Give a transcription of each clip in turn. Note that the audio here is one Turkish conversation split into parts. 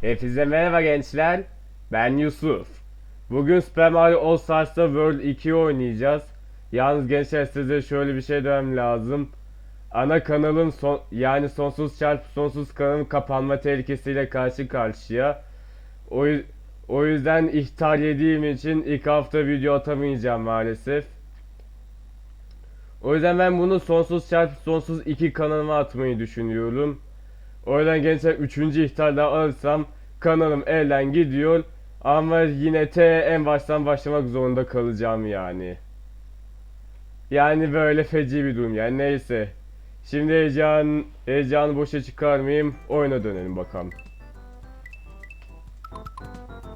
Hepinize merhaba gençler. Ben Yusuf. Bugün Super Mario All Stars'ta World 2 oynayacağız. Yalnız gençler size şöyle bir şey demem lazım. Ana kanalın son, yani sonsuz çarpı sonsuz kanalın kapanma tehlikesiyle karşı karşıya. O, o yüzden ihtar yediğim için ilk hafta video atamayacağım maalesef. O yüzden ben bunu sonsuz çarpı sonsuz 2 kanalıma atmayı düşünüyorum. O yüzden gençler 3. ihtar daha alırsam kanalım elden gidiyor. Ama yine T en baştan başlamak zorunda kalacağım yani. Yani böyle feci bir durum yani neyse. Şimdi heyecan, heyecanı boşa çıkarmayayım. Oyuna dönelim bakalım.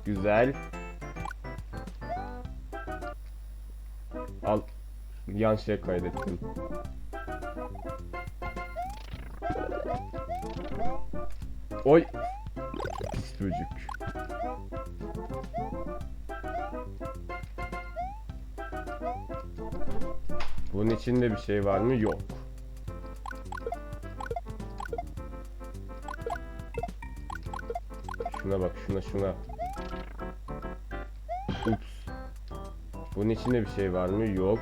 Güzel. Al. Yan şey kaydettim. Oy. Pis çocuk. Bunun içinde bir şey var mı? Yok. Şuna bak, şuna şuna. Ups. Bunun içinde bir şey var mı? Yok.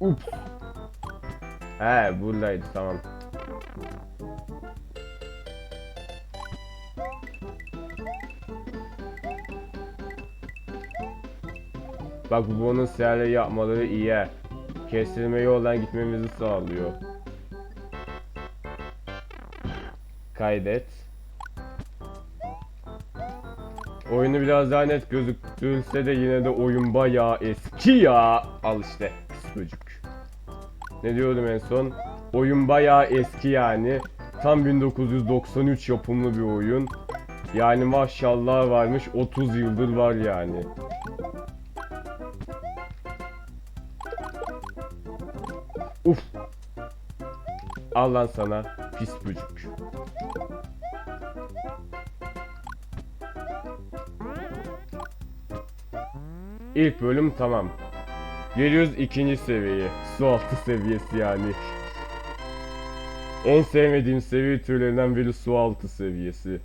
Ups. He, buradaydı tamam. Bak bu bonus yerleri yapmaları iyi. Kestirme yoldan gitmemizi sağlıyor. Kaydet. Oyunu biraz daha net gözüktürse de yine de oyun bayağı eski ya. Al işte pis çocuk. Ne diyordum en son? Oyun bayağı eski yani. Tam 1993 yapımlı bir oyun. Yani maşallah varmış 30 yıldır var yani. Uf. Al lan sana pis böcük. İlk bölüm tamam. Geliyoruz ikinci seviyeye. Su altı seviyesi yani. En sevmediğim seviye türlerinden biri su altı seviyesi.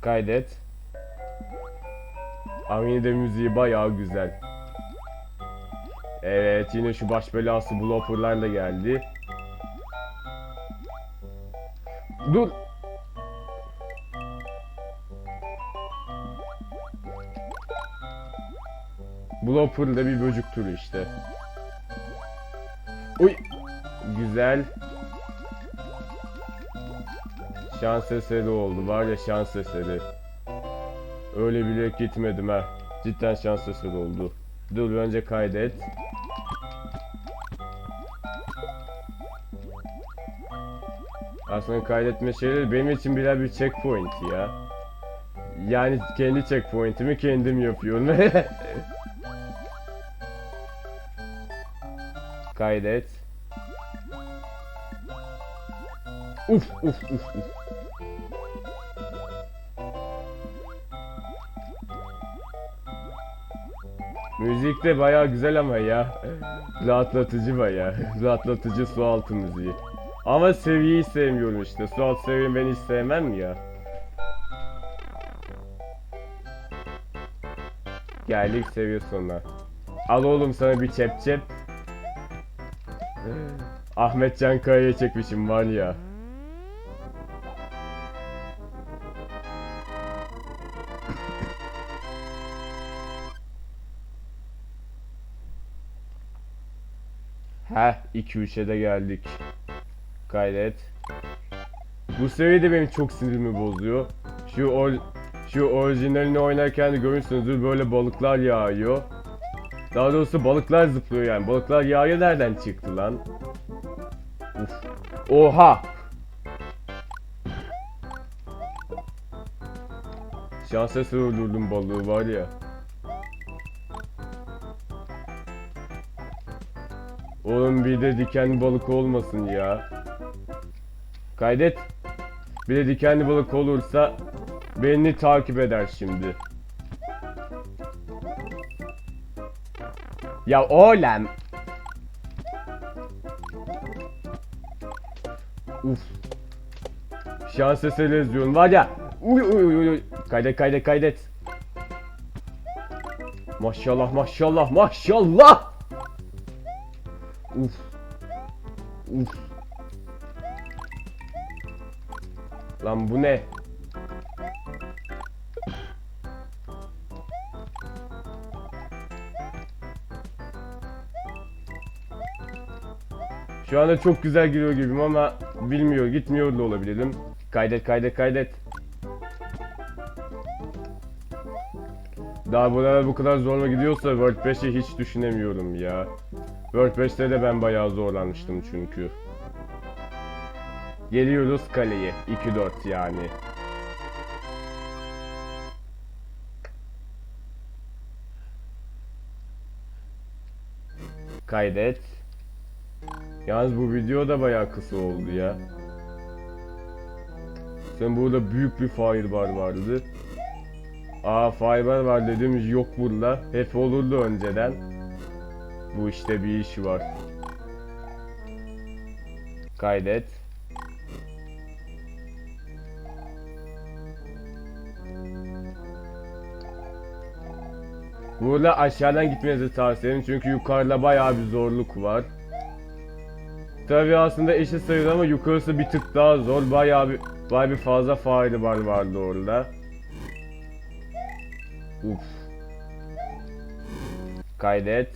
Kaydet. Ama de müziği bayağı güzel. Evet yine şu baş belası blopperlar da geldi. Dur. Blopper da bir böcük türü işte. Uy. Güzel. Şans eseri oldu. Var ya şans eseri. Öyle bile gitmedim ha. Cidden şans eseri oldu. Dur önce kaydet. Aslında kaydetme şeyleri benim için birer bir checkpoint ya. Yani kendi checkpoint'imi kendim yapıyorum. Kaydet. Uf uf uf uf. Müzik de bayağı güzel ama ya. Rahatlatıcı bayağı. Rahatlatıcı su altı müziği. Ama seviyeyi sevmiyorum işte. Su altı seviyeyi ben hiç sevmem ya. Geldik seviye sonuna. Al oğlum sana bir çep çep. Ahmet Can Kaya'ya çekmişim var ya. Heh 2-3'e de geldik. Kaydet. Bu seviye de benim çok sinirimi bozuyor. Şu or şu orijinalini oynarken de görürsünüzdür böyle balıklar yağıyor. Daha doğrusu balıklar zıplıyor yani. Balıklar yağıyor nereden çıktı lan? Uf. Oha! Şans eseri öldürdüm balığı var ya. Oğlum bir de dikenli balık olmasın ya. Kaydet. Bir de dikenli balık olursa beni takip eder şimdi. Ya oğlum. Uf. Şans eseri izliyorum var ya. Uy uy uy uy. Kaydet kaydet kaydet. Maşallah maşallah maşallah. Uf. Uf. Lan bu ne? Şu anda çok güzel giriyor gibiyim ama bilmiyor, gitmiyor da olabilirim. Kaydet, kaydet, kaydet. Daha buralar bu kadar zorla gidiyorsa World 5'i hiç düşünemiyorum ya. World 5'te de ben bayağı zorlanmıştım çünkü. Geliyoruz kaleye. 2-4 yani. Kaydet. Yalnız bu video da bayağı kısa oldu ya. Sen burada büyük bir firebar vardı. Aa firebar var dedim yok burada. Hep olurdu önceden. Bu işte bir iş var. Kaydet. Burada aşağıdan gitmenizi tavsiye ederim çünkü yukarıda bayağı bir zorluk var. Tabi aslında eşit sayılır ama yukarısı bir tık daha zor. Bayağı bir, bayağı bir fazla fare var vardı orada. Uf. Kaydet.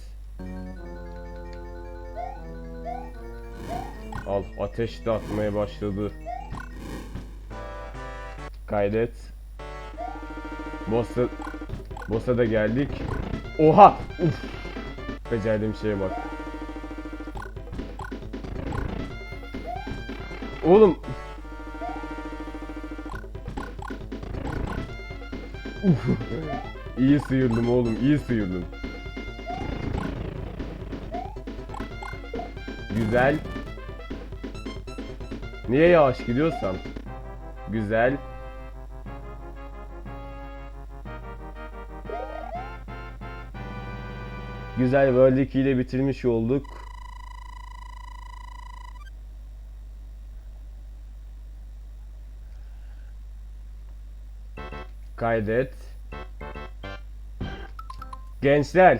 Al ateş de atmaya başladı. Kaydet. Boss'a Boss'a da geldik. Oha! Uf! Becerdiğim şeye bak. Oğlum. Uf. iyi sıyırdım oğlum, iyi sıyırdım. Güzel. Niye yavaş gidiyorsam? Güzel. Güzel World 2 ile bitirmiş olduk. Kaydet. Gençler.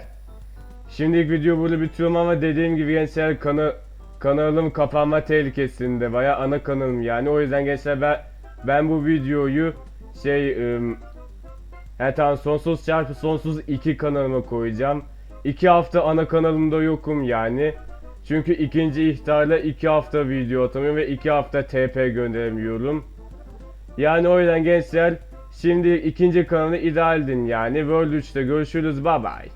Şimdilik video burada bitiriyorum ama dediğim gibi gençler kanı kanalım kapanma tehlikesinde. Baya ana kanalım yani. O yüzden gençler ben ben bu videoyu şey ım, he tamam sonsuz çarpı sonsuz 2 kanalıma koyacağım. 2 hafta ana kanalımda yokum yani. Çünkü ikinci ihtarla 2 hafta video atamıyorum ve 2 hafta TP gönderemiyorum. Yani o yüzden gençler şimdi ikinci kanalı idealdin yani. World 3'te görüşürüz bye bye.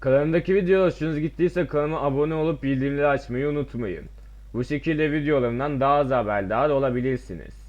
Kanalımdaki videolar hoşunuza gittiyse kanalıma abone olup bildirimleri açmayı unutmayın. Bu şekilde videolarımdan daha az haberdar olabilirsiniz.